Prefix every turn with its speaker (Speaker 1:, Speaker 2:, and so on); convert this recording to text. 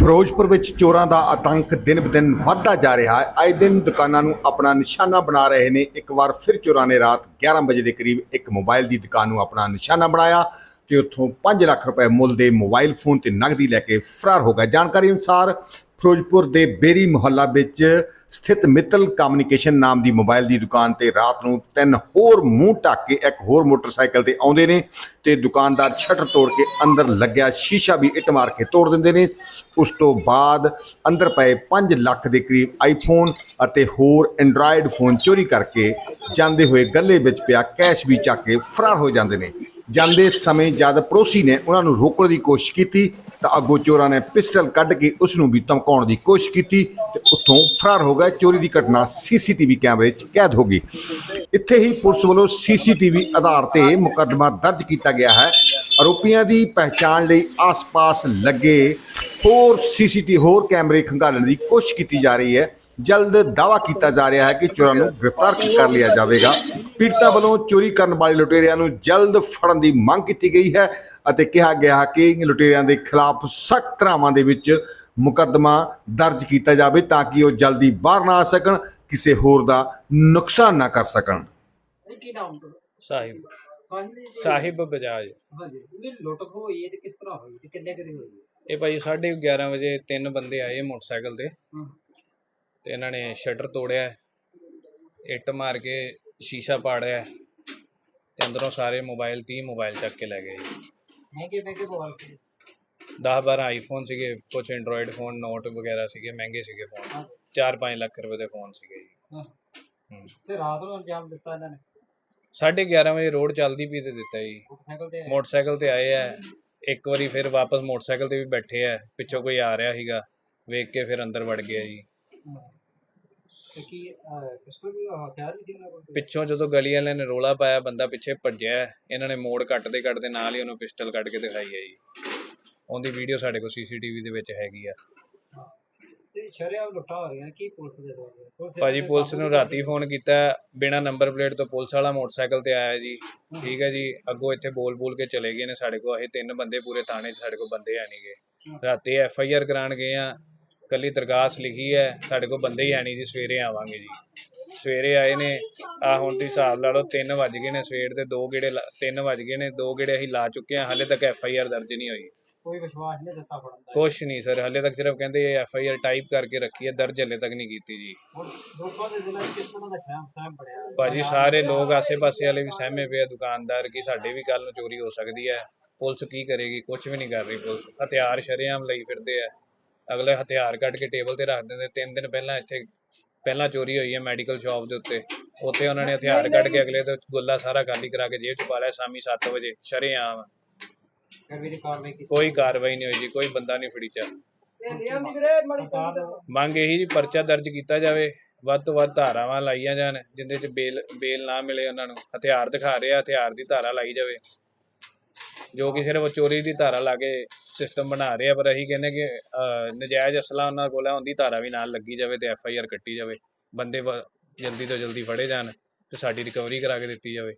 Speaker 1: ਫਿਰੋਜ਼ਪੁਰ ਵਿੱਚ ਚੋਰਾਂ ਦਾ ਆਤੰਕ ਦਿਨ-ਬਦਿਨ ਵੱਧਦਾ ਜਾ ਰਿਹਾ ਹੈ। ਆਏ ਦਿਨ ਦੁਕਾਨਾਂ ਨੂੰ ਆਪਣਾ ਨਿਸ਼ਾਨਾ ਬਣਾ ਰਹੇ ਨੇ। ਇੱਕ ਵਾਰ ਫਿਰ ਚੋਰਾਂ ਨੇ ਰਾਤ 11 ਵਜੇ ਦੇ ਕਰੀਬ ਇੱਕ ਮੋਬਾਈਲ ਦੀ ਦੁਕਾਨ ਨੂੰ ਆਪਣਾ ਨਿਸ਼ਾਨਾ ਬਣਾਇਆ ਤੇ ਉੱਥੋਂ 5 ਲੱਖ ਰੁਪਏ ਮੁੱਲ ਦੇ ਮੋਬਾਈਲ ਫੋਨ ਤੇ ਨਗਦੀ ਲੈ ਕੇ ਫਰਾਰ ਹੋ ਗਿਆ ਜਾਣਕਾਰੀ ਅਨੁਸਾਰ ਫਿਰੋਜ਼ਪੁਰ ਦੇ ਬੇਰੀ ਮੁਹੱਲਾ ਵਿੱਚ ਸਥਿਤ ਮਿੱਤਲ ਕਮਿਊਨੀਕੇਸ਼ਨ ਨਾਮ ਦੀ ਮੋਬਾਈਲ ਦੀ ਦੁਕਾਨ ਤੇ ਰਾਤ ਨੂੰ ਤਿੰਨ ਹੋਰ ਮੂੰਹ ਢੱਕ ਕੇ ਇੱਕ ਹੋਰ ਮੋਟਰਸਾਈਕਲ ਤੇ ਆਉਂਦੇ ਨੇ ਤੇ ਦੁਕਾਨਦਾਰ ਸ਼ਟਰ ਤੋੜ ਕੇ ਅੰਦਰ ਲੱਗਿਆ ਸ਼ੀਸ਼ਾ ਵੀ ਇੱਟ ਮਾਰ ਕੇ ਤੋੜ ਦਿੰਦੇ ਨੇ। ਉਸ ਤੋਂ ਬਾਅਦ ਅੰਦਰ ਪਏ 5 ਲੱਖ ਦੇ ਕਰੀਬ ਆਈਫੋਨ ਅਤੇ ਹੋਰ ਐਂਡਰਾਇਡ ਫੋਨ ਚੋਰੀ ਕਰਕੇ ਜਾਂਦੇ ਹੋਏ ਗੱਲੇ ਵਿੱਚ ਪਿਆ ਕੈਸ਼ ਵੀ ਚੱਕ ਕੇ ਫਰਾਰ ਹੋ ਜਾਂਦੇ ਨੇ। ਜਾਂਦੇ ਸਮੇਂ ਜਦ ਪੜੋਸੀ ਨੇ ਉਹਨਾਂ ਨੂੰ ਰੋਕਣ ਦੀ ਕੋਸ਼ਿਸ਼ ਕੀਤੀ, ਤਾਂ ਅੱਗੋਂ ਚੋਰਾਂ ਨੇ ਪਿਸਟਲ ਕੱਢ ਕੇ ਉਸ ਨੂੰ ਵੀ ਧਮਕਾਉਣ ਦੀ ਕੋਸ਼ਿਸ਼ ਕੀਤੀ ਤੇ ਉੱਥੋਂ ਫਰਾਰ ਹੋ ਗਏ। ਚੋਰੀ ਦੀ ਘਟਨਾ ਸੀਸੀਟੀਵੀ ਕੈਮਰੇ 'ਚ ਕੈਦ ਹੋ ਗਈ। ਇੱਥੇ ਹੀ ਪੁਲਿਸ ਵੱਲੋਂ ਸੀਸੀਟੀਵੀ ਆਧਾਰ ਤੇ ਮੁਕੱਦਮਾ ਦਰਜ ਕੀਤਾ ਗਿਆ ਹੈ। ਆਰੋਪੀਆਂ ਦੀ ਪਹਿਚਾਣ ਲਈ ਆਸ-ਪਾਸ ਲੱਗੇ ਹੋਰ ਸੀਸੀਟੀ, ਹੋਰ ਕੈਮਰੇ ਖੰਗਾਲਣ ਦੀ ਕੋਸ਼ਿਸ਼ ਕੀਤੀ ਜਾ ਰਹੀ ਹੈ। ਜਲਦ ਦਾਵਾ ਕੀਤਾ ਜਾ ਰਿਹਾ ਹੈ ਕਿ ਚੋਰਾਂ ਨੂੰ ਗ੍ਰਿਫਤਾਰ ਕਰ ਲਿਆ ਜਾਵੇਗਾ। ਪੀੜਤਾ ਵੱਲੋਂ ਚੋਰੀ ਕਰਨ ਵਾਲੇ ਲੁਟੇਰਿਆਂ ਨੂੰ ਜਲਦ ਫੜਨ ਦੀ ਮੰਗ ਕੀਤੀ ਗਈ ਹੈ ਅਤੇ ਕਿਹਾ ਗਿਆ ਕਿ ਲੁਟੇਰਿਆਂ ਦੇ ਖਿਲਾਫ ਸਖਤ ਧਾਰਾਵਾਂ ਦੇ ਵਿੱਚ ਮੁਕੱਦਮਾ ਦਰਜ ਕੀਤਾ ਜਾਵੇ ਤਾਂ ਕਿ ਉਹ ਜਲਦੀ ਬਾਹਰ ਨਾ ਆ ਸਕਣ ਕਿਸੇ ਹੋਰ ਦਾ ਨੁਕਸਾਨ ਨਾ ਕਰ ਸਕਣ।
Speaker 2: ਕੀ ਨਾਮ
Speaker 3: ਸਾਹਿਬ। ਸਾਹਿਬ ਬਜਾਜ।
Speaker 2: ਹਾਂਜੀ ਇਹ ਲੁੱਟ ਹੋਈ ਹੈ ਤੇ ਕਿਸ ਤਰ੍ਹਾਂ ਹੋਈ? ਤੇ ਕਿੰਨੇ ਕਦੀ ਹੋਈ
Speaker 3: ਇਹ ਭਾਈ 11:30 ਵਜੇ ਤਿੰਨ ਬੰਦੇ ਆਏ ਮੋਟਰਸਾਈਕਲ ਤੇ। ਤੇ ਇਹਨਾਂ ਨੇ ਸ਼ਟਰ ਤੋੜਿਆ ਇੱਟ ਮਾਰ ਕੇ ਸ਼ੀਸ਼ਾ ਪਾੜਿਆ ਤੇ ਅੰਦਰੋਂ ਸਾਰੇ ਮੋਬਾਈਲ 30 ਮੋਬਾਈਲ ਚੱਕ ਕੇ ਲੈ ਗਏ ਜੀ।
Speaker 2: ਮਹਿੰਗੇ ਮਹਿੰਗੇ ਮੋਬਾਈਲ ਸੀ।
Speaker 3: 10 12 ਆਈਫੋਨ ਸੀਗੇ ਕੁਝ ਐਂਡਰੋਇਡ ਫੋਨ ਨੋਟ ਵਗੈਰਾ ਸੀਗੇ ਮਹਿੰਗੇ ਸੀਗੇ ਫੋਨ
Speaker 2: ਹਾਂ।
Speaker 3: 4-5 ਲੱਖ ਰੁਪਏ ਦੇ ਫੋਨ ਸੀਗੇ ਜੀ।
Speaker 2: ਤੇ ਰਾਤ ਨੂੰ ਅੰਜਾਮ ਦਿੱਤਾ ਇਹਨਾਂ ਨੇ?
Speaker 3: 11:30 ਵਜੇ ਰੋਡ ਚੱਲਦੀ ਪਈ ਤੇ ਦਿੱਤਾ ਜੀ।
Speaker 2: ਮੋਟਰਸਾਈਕਲ ਤੇ
Speaker 3: ਮੋਟਰਸਾਈਕਲ ਤੇ ਆਏ ਆ ਇੱਕ ਵਾਰੀ ਫਿਰ ਵਾਪਸ ਮੋਟਰਸਾਈਕਲ ਤੇ ਵੀ ਬੈਠੇ ਆ ਪਿੱਛੋਂ ਕੋਈ ਆ ਰਿਹਾ ਸੀਗਾ ਵੇਖ ਕੇ ਫਿਰ ਅੰਦਰ ਵੜ ਗਿਆ ਜੀ।
Speaker 2: ਹਾਂ। ਤੇ ਕੀ ਪਿਸਟਲ ਵੀ ਅਹ, ਹਥਿਆਰ ਵੀ ਸੀ ਇਹਨਾਂ ਕੋਲ।
Speaker 3: ਪਿੱਛੋਂ ਜਦੋਂ ਗਲੀ ਵਾਲਿਆਂ ਨੇ ਰੋਲਾ ਪਾਇਆ ਬੰਦਾ ਪਿੱਛੇ ਭੱਜਿਆ। ਹੈ। ਇਹਨਾਂ ਨੇ ਮੋੜ ਕੱਟਦੇ ਕੱਟਦੇ ਨਾਲ ਹੀ ਉਹਨੂੰ ਪਿਸਟਲ ਕੱਢ ਕੇ ਦਿਖਾਈ ਹੈ ਜੀ। ਉਹਦੀ ਵੀਡੀਓ ਸਾਡੇ ਕੋਲ ਸੀਸੀਟੀਵੀ ਦੇ ਵਿੱਚ ਹੈਗੀ ਆ।
Speaker 2: ਹਾਂ। ਤੇ ਸ਼ਰਿਆਮ ਲੁੱਟਾਂ ਹੋ ਰਹੀਆਂ ਕੀ ਪੁਲਿਸ ਦੇ ਦੌਰ ਪੁਲਿਸ
Speaker 3: ਭਾਜੀ ਪੁਲਿਸ ਨੂੰ ਰਾਤੀ ਫੋਨ ਕੀਤਾ ਬਿਨਾ ਨੰਬਰ ਪਲੇਟ ਤੋਂ ਪੁਲਿਸ ਵਾਲਾ ਮੋਟਰਸਾਈਕਲ ਤੇ ਆਇਆ ਜੀ। ਠੀਕ ਹੈ ਜੀ ਅੱਗੋਂ ਇੱਥੇ ਬੋਲ ਬੋਲ ਕੇ ਚਲੇ ਗਏ ਨੇ ਸਾਡੇ ਕੋਲ। ਅਸੀਂ ਤਿੰਨ ਬੰਦੇ ਪੂਰੇ ਥਾਣੇ 'ਚ ਸਾਡੇ ਕੋਲ ਬੰਦੇ ਹੈ ਨਹੀਂਗੇ ਰਾਤੀ ਐਫ ਆਈ ਆਰ ਕਰਾਉਣ ਗਏ ਆ। ਕੱਲੀ ਦਰਖਾਸਤ ਲਿਖੀ ਹੈ ਸਾਡੇ ਕੋਲ ਬੰਦੇ ਹੀ ਨਹੀਂ ਜੀ ਸਵੇਰੇ ਆਵਾਂਗੇ ਜੀ। ਸਵੇਰੇ ਆਏ ਨੇ ਆ ਹੁਣ ਤੁਸੀਂ ਹਿਸਾਬ ਲਾ ਲਓ 3 ਵੱਜ ਗਏ ਨੇ ਸਵੇਰ ਦੇ 2 ਗੇੜੇ 3 ਵੱਜ ਗਏ ਨੇ 2 ਗੇੜੇ ਅਸੀਂ ਲਾ ਚੁੱਕੇ ਹਾਂ ਹਾਲੇ ਤੱਕ ਐਫ ਆਈ ਆਰ ਦਰਜ ਨਹੀਂ ਹੋਈ।
Speaker 2: ਕੋਈ ਵਿਸ਼ਵਾਸ ਨਹੀਂ ਦਿੱਤਾ ਫੜਨ ਦਾ
Speaker 3: ਕੁਛ ਨਹੀਂ ਸਰ ਹਾਲੇ ਤੱਕ ਸਿਰਫ ਕਹਿੰਦੇ ਐਫ ਆਈ ਆਰ ਟਾਈਪ ਕਰਕੇ ਰੱਖੀ ਹੈ ਦਰਜ ਹਾਲੇ ਤੱਕ ਨਹੀਂ ਕੀਤੀ ਜੀ।
Speaker 2: ਲੋਕਾਂ ਦੇ ਕਿਸ ਤਰ੍ਹਾਂ ਦਾ ਸਹਿਮ?
Speaker 3: ਭਾਜੀ ਸਾਰੇ ਲੋਕ ਆਸੇ-ਪਾਸੇ ਵਾਲੇ ਵੀ ਸਹਿਮੇ ਪਏ ਆ ਦੁਕਾਨਦਾਰ ਕਿ ਸਾਡੇ ਵੀ ਕੱਲ ਨੂੰ ਚੋਰੀ ਹੋ ਸਕਦੀ ਹੈ ਪੁਲਿਸ ਕੀ ਕਰੇਗੀ ਕੁਝ ਵੀ ਨਹੀਂ ਕਰ ਰਹੀ ਪੁਲਿਸ ਹਥਿਆਰ ਸ਼ਰੇਆਮ ਲਈ ਫਿਰਦੇ ਆ। ਅਗਲੇ ਹਥਿਆਰ ਕੱਢ ਕੇ ਟੇਬਲ ਤੇ ਰੱਖ ਦਿੰਦੇ ਤਿੰਨ ਦਿਨ ਪਹਿਲਾਂ ਇੱਥੇ ਪਹਿਲਾਂ ਚੋਰੀ ਹੋਈ ਹੈ ਮੈਡੀਕਲ ਸ਼ਾਪ ਦੇ ਉੱਤੇ। ਉੱਥੇ ਉਹਨਾਂ ਨੇ ਹਥਿਆਰ ਕੱਢ ਕੇ ਅਗਲੇ ਤੋਂ ਗੁੱਲਾ ਸਾਰਾ ਖਾਲੀ ਕਰਾ ਕੇ ਜੇਬ 'ਚ ਪਾ ਲਿਆ ਸ਼ਾਮੀ 7 ਵਜੇ ਸ਼ਰੇਆਮ। ਕੋਈ ਕਾਰਵਾਈ ਨਹੀਂ ਹੋਈ ਜੀ ਕੋਈ ਬੰਦਾ ਨਹੀਂ ਫੜੀ ਚਾ
Speaker 2: ਸਰਕਾਰ ਨੂੰ
Speaker 3: ਮੰਗ ਇਹੀ ਜੀ ਪਰਚਾ ਦਰਜ ਕੀਤਾ ਜਾਵੇ ਵੱਧ ਤੋਂ ਵੱਧ ਧਾਰਾਵਾਂ ਲਾਈਆਂ ਜਾਣ ਜਿੰਦੇ 'ਚ ਬੇਲ ਬੇਲ ਨਾ ਮਿਲੇ ਉਹਨਾਂ ਨੂੰ। ਹਥਿਆਰ ਦਿਖਾ ਰਹੇ ਆ ਹਥਿਆਰ ਦੀ ਧਾਰਾ ਲਾਈ ਜਾਵੇ। ਜੋ ਕਿ ਸਿਰਫ ਚੋਰੀ ਦੀ ਧਾਰਾ ਲਾ ਕੇ ਸਿਸਟਮ ਬਣਾ ਰਹੇ ਆ ਪਰ ਅਸੀਂ ਕਹਿੰਦੇ ਕਿ ਅਹ, ਨਜਾਇਜ਼ ਅਸਲਾ ਉਹਨਾਂ ਕੋਲ ਹੈ ਉਹਦੀ ਧਾਰਾ ਵੀ ਨਾਲ ਲੱਗੀ ਜਾਵੇ ਤੇ ਐਫ ਆਈ ਆਰ ਕੱਟੀ ਜਾਵੇ ਬੰਦੇ ਜਲਦੀ ਤੋਂ ਜਲਦੀ ਫੜੇ ਜਾਣ ਤੇ ਸਾਡੀ ਰਿਕਵਰੀ ਕਰਾ ਕੇ ਦਿੱਤੀ ਜਾਵੇ।